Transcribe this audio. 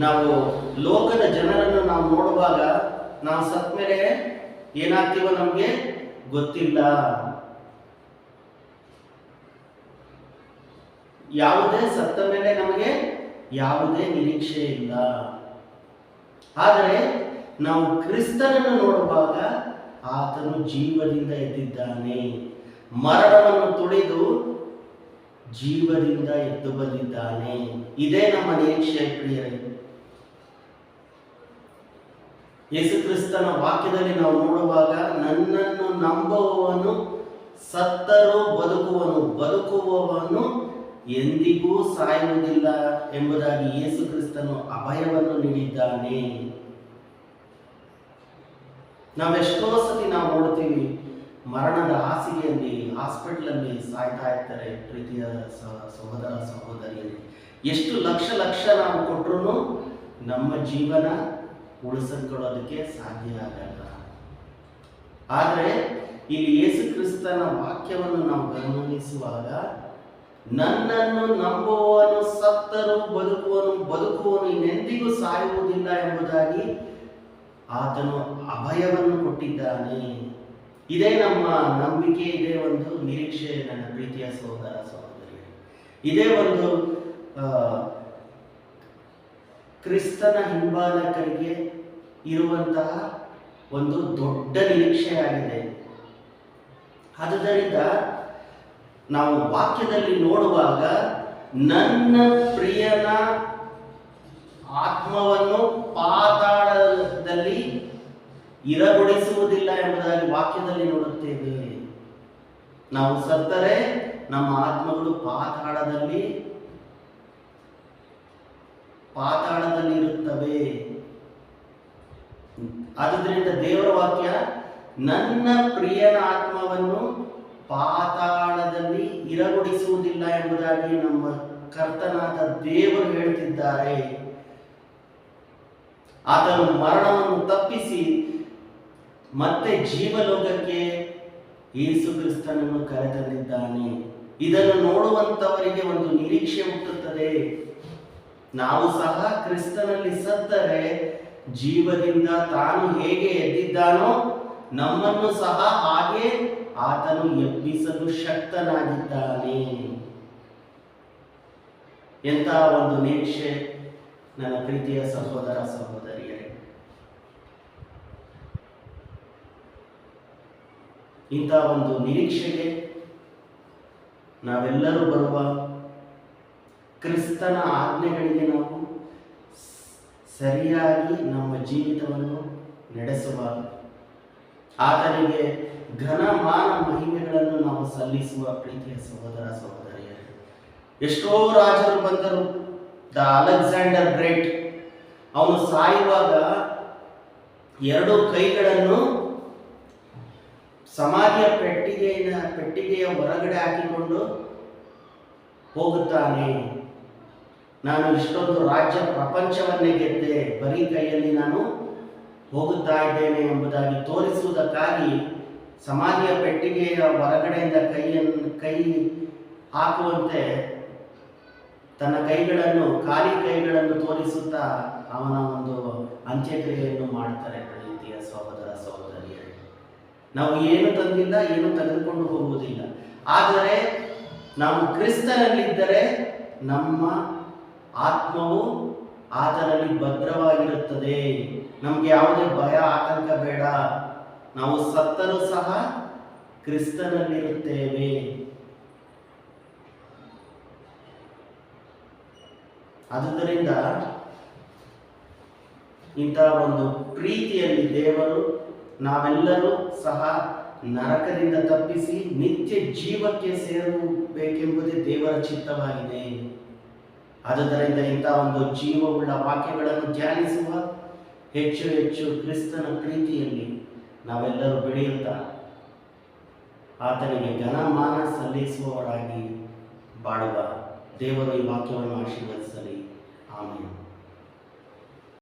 ನಾವು ಲೋಕದ ಜನರನ್ನು ನಾವು ನೋಡುವಾಗ ನಾವು ಸತ್ ಮೇಲೆ ಏನಾಗ್ತೀವೋ ನಮಗೆ ಗೊತ್ತಿಲ್ಲ. ಯಾವುದೇ ಸತ್ತ ಮೇಲೆ ನಮಗೆ ಯಾವುದೇ ನಿರೀಕ್ಷೆ ಇಲ್ಲ. ಆದರೆ ನಾವು ಕ್ರಿಸ್ತನನ್ನು ನೋಡುವಾಗ ಆತನು ಜೀವದಿಂದ ಎದ್ದಿದ್ದಾನೆ. ಮರಣವನ್ನು ತುಳಿದು ಜೀವದಿಂದ ಎದ್ದು ಬಂದಿದ್ದಾನೆ. ಇದೇ ನಮ್ಮ ನಿರೀಕ್ಷೆ ಪ್ರಿಯರೇ. ಯೇಸು ಕ್ರಿಸ್ತನ ವಾಕ್ಯದಲ್ಲಿ ನಾವು ನೋಡುವಾಗ ನನ್ನನ್ನು ನಂಬುವವನು ಸತ್ತರೂ ಬದುಕುವನು, ಬದುಕುವವನು ಎಂದಿಗೂ ಸಾಯುವುದಿಲ್ಲ ಎಂಬುದಾಗಿ ಯೇಸು ಕ್ರಿಸ್ತನು ಅಭಯವನ್ನು ನೀಡಿದ್ದಾನೆ. ನಾವೆಷ್ಟೋ ಸತಿ ನಾವು ನೋಡ್ತೀವಿ, ಮರಣದ ಹಾಸಿಗೆಯಲ್ಲಿ, ಹಾಸ್ಪಿಟ್ಲಲ್ಲಿ ಸಾಯ್ತಾ ಇರ್ತಾರೆ ಪ್ರೀತಿಯ ಸಹೋದರ ಸಹೋದರಿಯಲ್ಲಿ ಎಷ್ಟು ಲಕ್ಷ ಲಕ್ಷ ನಾವು ಕೊಟ್ಟರು ನಮ್ಮ ಜೀವನ ಉಳಿಸಿಕೊಳ್ಳೋದಕ್ಕೆ ಸಾಧ್ಯ ಆಗಲ್ಲ. ಆದರೆ, ಇಲ್ಲಿ ಯೇಸು ಕ್ರಿಸ್ತನ ವಾಕ್ಯವನ್ನು ನಾವು ಗಮನಿಸುವಾಗ, ನನ್ನನ್ನು ನಂಬುವವನು ಸತ್ತರು ಬದುಕುವನು ಬದುಕುವನು ಇನ್ನೆಂದಿಗೂ ಸಾಯುವುದಿಲ್ಲ ಎಂಬುದಾಗಿ ಆತನು ಅಭಯವನ್ನು ಕೊಟ್ಟಿದ್ದಾನೆ. ಇದೇ ನಮ್ಮ ನಂಬಿಕೆ, ಇದೇ ಒಂದು ನಿರೀಕ್ಷೆ ನನ್ನ ಪ್ರೀತಿಯ ಸಹೋದರ ಸಹೋದರಿ ಇದೇ ಒಂದು ಕ್ರಿಸ್ತನ ಹಿಂಬಾಲಕರಿಗೆ ಇರುವಂತಹ ಒಂದು ದೊಡ್ಡ ನಿರೀಕ್ಷೆಯಾಗಿದೆ. ಆದುದರಿಂದ ನಾವು ವಾಕ್ಯದಲ್ಲಿ ನೋಡುವಾಗ ನನ್ನ ಪ್ರಿಯನ ಆತ್ಮವನ್ನು ಪಾತಾಳದಲ್ಲಿ ಇರಗೊಳಿಸುವುದಿಲ್ಲ ಎಂಬುದಾಗಿ ವಾಕ್ಯದಲ್ಲಿ ನೋಡುತ್ತೇವೆ. ನಾವು ಸತ್ತರೆ ನಮ್ಮ ಆತ್ಮಗಳು ಪಾತಾಳದಲ್ಲಿ ಪಾತಾಳದಲ್ಲಿ ಆದುದರಿಂದ ದೇವರ ವಾಕ್ಯ, ನನ್ನ ಪ್ರಿಯನ ಆತ್ಮವನ್ನು ಪಾತಾಳದಲ್ಲಿ ಇರಗೊಡಿಸುವುದಿಲ್ಲ ಎಂಬುದಾಗಿ ನಮ್ಮ ಕರ್ತನಾದ ದೇವರು ಹೇಳುತ್ತಿದ್ದಾರೆ. ಆತನು ಮರಣವನ್ನು ತಪ್ಪಿಸಿ ಮತ್ತೆ ಜೀವಲೋಕಕ್ಕೆ ಯೇಸು ಕ್ರಿಸ್ತನನ್ನು ಕರೆತಂದಿದ್ದಾನೆ. ಇದನ್ನು ನೋಡುವಂತವರಿಗೆ ಒಂದು ನಿರೀಕ್ಷೆ ಹುಟ್ಟುತ್ತದೆ. ನಾವು ಸಹ ಕ್ರಿಸ್ತನಲ್ಲಿ ಸತ್ತರೆ ಜೀವದಿಂದ ತಾನು ಹೇಗೆ ಎದ್ದಿದ್ದಾನೋ ನಮ್ಮನ್ನು ಸಹ ಹಾಗೆ ಆತನು ಎಬ್ಬಿಸಲು ಶಕ್ತನಾಗಿದ್ದಾನೆ. ಎಂತ ಒಂದು ನಿರೀಕ್ಷೆ ನನ್ನ ಪ್ರೀತಿಯ ಸಹೋದರ ಸಹೋದರಿಯರೇ. ಇಂಥ ಒಂದು ನಿರೀಕ್ಷೆಗೆ ನಾವೆಲ್ಲರೂ ಬರುವ ಕ್ರಿಸ್ತನ ಆಜ್ಞೆಗಳಿಗೆ ನಾವು ಸರಿಯಾಗಿ ನಮ್ಮ ಜೀವಿತವನ್ನು ನಡೆಸುವ ಆತನಿಗೆ ಘನ ಮಾನ ಮಹಿಮೆಗಳನ್ನು ನಾವು ಸಲ್ಲಿಸುವ ಪ್ರೀತಿಯ ಸಹೋದರ ಸಹೋದರಿಯರೇ. ಎಷ್ಟೋ ರಾಜರು ಬಂದರು. ದ ಅಲೆಕ್ಸಾಂಡರ್ ಗ್ರೇಟ್, ಅವನು ಸಾಯುವಾಗ ಎರಡು ಕೈಗಳನ್ನು ಸಮಾಧಿಯ ಪೆಟ್ಟಿಗೆಯ ಪೆಟ್ಟಿಗೆಯ ಹೊರಗಡೆ ಹಾಕಿಕೊಂಡು ಹೋಗುತ್ತಾನೆ. ನಾನು ಇಷ್ಟೊಂದು ರಾಜ್ಯ ಪ್ರಪಂಚವನ್ನೇ ಗೆದ್ದೆ, ಬರೀ ಕೈಯಲ್ಲಿ ನಾನು ಹೋಗುತ್ತಾ ಇದ್ದೇನೆ ಎಂಬುದಾಗಿ ತೋರಿಸುವುದಕ್ಕಾಗಿ ಸಮಾಧಿಯ ಪೆಟ್ಟಿಗೆಯ ಹೊರಗಡೆಯಿಂದ ಕೈಯನ್ನು ಕೈ ಹಾಕುವಂತೆ ತನ್ನ ಕೈಗಳನ್ನು, ಖಾಲಿ ಕೈಗಳನ್ನು ತೋರಿಸುತ್ತಾ ಅವನ ಒಂದು ಅಂತ್ಯಕ್ರಿಯೆಯನ್ನು ಮಾಡ್ತಾರೆ ಪ್ರೀತಿಯ ಸಹೋದರ ಸಹೋದರಿಯರು. ನಾವು ಏನು ತಂದಿಲ್ಲ, ಏನು ತೆಗೆದುಕೊಂಡು ಹೋಗುವುದಿಲ್ಲ. ಆದರೆ ನಾವು ಕ್ರಿಸ್ತನಲ್ಲಿದ್ದರೆ ನಮ್ಮ ಆತ್ಮವು ಆತನಲ್ಲಿ ಭದ್ರವಾಗಿರುತ್ತದೆ. ನಮ್ಗೆ ಯಾವುದೇ ಭಯ, ಆತಂಕ ಬೇಡ. ನಾವು ಸತ್ತರೂ ಸಹ ಕ್ರಿಸ್ತನಲ್ಲಿರುತ್ತೇವೆ. ಆದುದರಿಂದ ಇಂತಹ ಒಂದು ಪ್ರೀತಿಯಲ್ಲಿ ದೇವರು ನಾವೆಲ್ಲರೂ ಸಹ ನರಕದಿಂದ ತಪ್ಪಿಸಿ ನಿತ್ಯ ಜೀವಕ್ಕೆ ಸೇರಬೇಕೆಂಬುದೇ ದೇವರ ಚಿತ್ತವಾಗಿದೆ. ಆದುದರಿಂದ ಇಂಥ ಒಂದು ಜೀವವುಳ್ಳ ವಾಕ್ಯಗಳನ್ನು ಧ್ಯಾನಿಸುವ ಹೆಚ್ಚು ಹೆಚ್ಚು ಕ್ರಿಸ್ತನ ಪ್ರೀತಿಯಲ್ಲಿ ನಾವೆಲ್ಲರೂ ಬೆಳೆಯುತ್ತಾ ಆತನಿಗೆ ಘನಮಾನ ಸಲ್ಲಿಸುವವರಾಗಿ ಬಾಳುವ ದೇವರು ಈ ವಾಕ್ಯವನ್ನು ಆಶೀರ್ವದಿಸಲಿ. ಆಮೇಲೆ